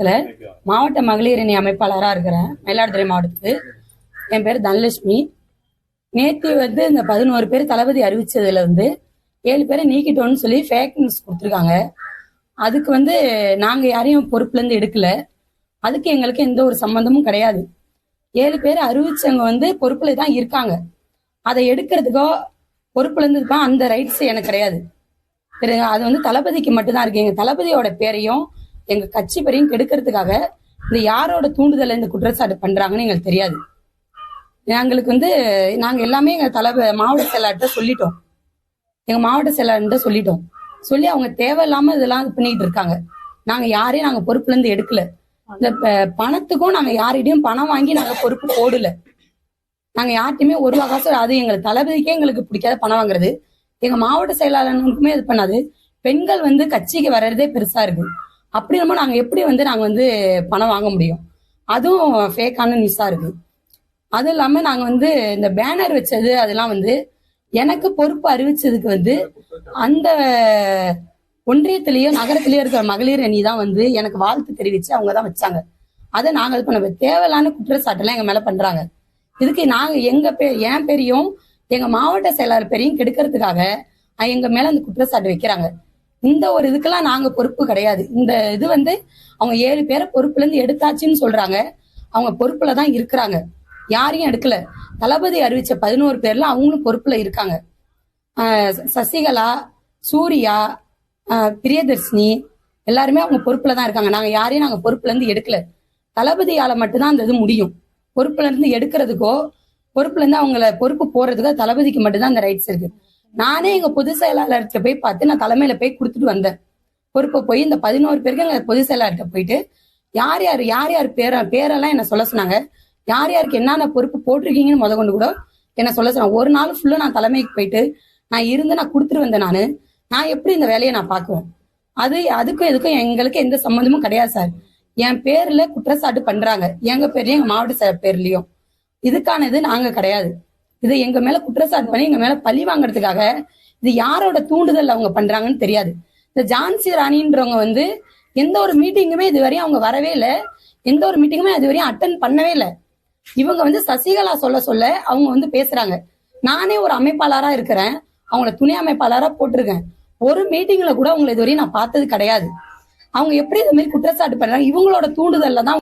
மாவட்டத்துல மாவட்ட மகளிர் அணி அமைப்பாளராக இருக்கிறேன் மயிலாடுதுறை மாவட்டத்துக்கு என் பேர் தனலட்சுமி. நேற்று வந்து இந்த பதினோரு பேர் தளபதி அறிவிச்சதுல வந்து ஏழு பேரை நீக்கிட்டோம்னு சொல்லி ஃபேக் நியூஸ் கொடுத்துருக்காங்க. அதுக்கு வந்து நாங்கள் யாரையும் பொறுப்புலேருந்து எடுக்கல. அதுக்கு எங்களுக்கு எந்த ஒரு சம்பந்தமும் கிடையாது. ஏழு பேர் அறிவிச்சவங்க வந்து பொறுப்புல தான் இருக்காங்க. அதை எடுக்கிறதுக்கோ பொறுப்புல இருந்து தான் அந்த ரைட்ஸ் எனக்கு கிடையாது. அது வந்து தளபதிக்கு மட்டும்தான் இருக்கு. எங்க தளபதியோட பேரையும் எங்க கட்சி பெரியும் கெடுக்கிறதுக்காக இந்த யாரோட தூண்டுதல இந்த குற்றச்சாட்டு பண்றாங்கன்னு எங்களுக்கு தெரியாது. எங்களுக்கு வந்து நாங்க எல்லாமே எங்க தலை மாவட்ட செயலாளர்கிட்ட சொல்லிட்டோம். எங்க மாவட்ட செயலாளர்கிட்ட சொல்லிட்டோம். சொல்லி அவங்க தேவையில்லாம இதெல்லாம் இது பண்ணிட்டு இருக்காங்க. நாங்க யாரையும் நாங்க பொறுப்புல இருந்து எடுக்கல. இந்த பணத்துக்கும் நாங்க யாரிடையும் பணம் வாங்கி நாங்க பொறுப்பு போடல. நாங்க யார்ட்டையுமே ஒரு ரூபா காசு அது எங்களுக்கு தளபதிக்கே எங்களுக்கு பிடிக்காத பணம் வாங்குறது. எங்க மாவட்ட செயலாளர்களுக்குமே இது பண்ணாது. பெண்கள் வந்து கட்சிக்கு வர்றதே பெருசா இருக்கு. அப்படி நம்ம நாங்கள் எப்படி வந்து நாங்கள் வந்து பணம் வாங்க முடியும்? அதுவும் ஃபேக்கான நியூஸாக இருக்கு. அதுவும் இல்லாமல் நாங்கள் வந்து இந்த பேனர் வச்சது அதெல்லாம் வந்து எனக்கு பொறுப்பு அறிவிச்சதுக்கு வந்து அந்த ஒன்றியத்திலேயோ நகரத்திலேயோ இருக்கிற மகளிர் அணி தான் வந்து எனக்கு வாழ்த்து தெரிவித்து அவங்க தான் வச்சாங்க. அதை நாங்கள் இது பண்ண தேவையில்லான குற்றச்சாட்டெல்லாம் எங்கள் மேலே பண்ணுறாங்க இதுக்கு நாங்கள் எங்கள் பேர் என் பேரையும் எங்கள் மாவட்ட செயலாளர் பேரையும் கெடுக்கிறதுக்காக எங்கள் மேலே அந்த குற்றச்சாட்டு வைக்கிறாங்க. இந்த ஒரு இதுக்கெல்லாம் நாங்க பொறுப்பு கிடையாது. இந்த இது வந்து அவங்க ஏழு பேரை பொறுப்புல இருந்து எடுத்தாச்சுன்னு சொல்றாங்க. அவங்க பொறுப்புல தான் இருக்கிறாங்க. யாரையும் எடுக்கல. தளபதி அறிவிச்ச பதினோரு பேர்ல அவங்களும் பொறுப்புல இருக்காங்க. ஆஹ் சசிகலா சூர்யா பிரியதர்ஷினி எல்லாருமே அவங்க பொறுப்புல தான் இருக்காங்க. நாங்க யாரையும் நாங்க பொறுப்புல இருந்து எடுக்கல. தளபதியால மட்டும்தான் அந்த இது முடியும். பொறுப்புல இருந்து எடுக்கிறதுக்கோ பொறுப்புல இருந்து அவங்கள பொறுப்பு போறதுக்கோ தளபதிக்கு மட்டும்தான் அந்த ரைட்ஸ் இருக்கு. நானே எங்க பொதுச் செயலாளர்கிட்ட போய் பார்த்து நான் தலைமையில போய் கொடுத்துட்டு வந்தேன். பொறுப்பை போய் இந்த பதினோரு பேருக்கு எங்க பொதுச் செயலாளர்கிட்ட போயிட்டு யார் யார் யார் யார் பேர பேரெல்லாம் என்ன சொல்ல சொன்னாங்க? யார் யாருக்கு என்னென்ன பொறுப்பு போட்டிருக்கீங்கன்னு முத கொண்டு கூட என்ன சொல்ல சொன்னாங்க. ஒரு நாள் ஃபுல்லா நான் தலைமைக்கு போயிட்டு நான் இருந்து நான் கொடுத்துட்டு வந்தேன் நானு. நான் எப்படி இந்த வேலையை நான் பார்க்குவேன்? அது அதுக்கும் இதுக்கும் எங்களுக்கு எந்த சம்மந்தமும் கிடையாது சார். என் பேர்ல குற்றச்சாட்டு பண்றாங்க. எங்க பேர்லயும் எங்க மாவட்ட பேர்லயும். இதுக்கான இது நாங்க கிடையாது. இது எங்க மேல குற்றச்சாட்டு பண்ணி எங்க மேல பழி வாங்குறதுக்காக இது யாரோட தூண்டுதல் அவங்க பண்றாங்கன்னு தெரியாது. இந்த ஜான்சி ராணின்றவங்க வந்து எந்த ஒரு மீட்டிங்குமே இதுவரையும் அவங்க வரவே இல்லை. எந்த ஒரு மீட்டிங்குமே இதுவரையும் அட்டன் பண்ணவே இல்லை. இவங்க வந்து சசிகலா சொல்ல சொல்ல அவங்க வந்து பேசுறாங்க. நானே ஒரு அமைப்பாளரா இருக்கிறேன். அவங்கள துணை அமைப்பாளரா போட்டிருக்கேன். ஒரு மீட்டிங்ல கூட அவங்களை இதுவரையும் நான் பார்த்தது கிடையாது. அவங்க எப்படி இந்த மாதிரி குற்றச்சாட்டு பண்றாங்க? இவங்களோட தூண்டுதல்ல தான்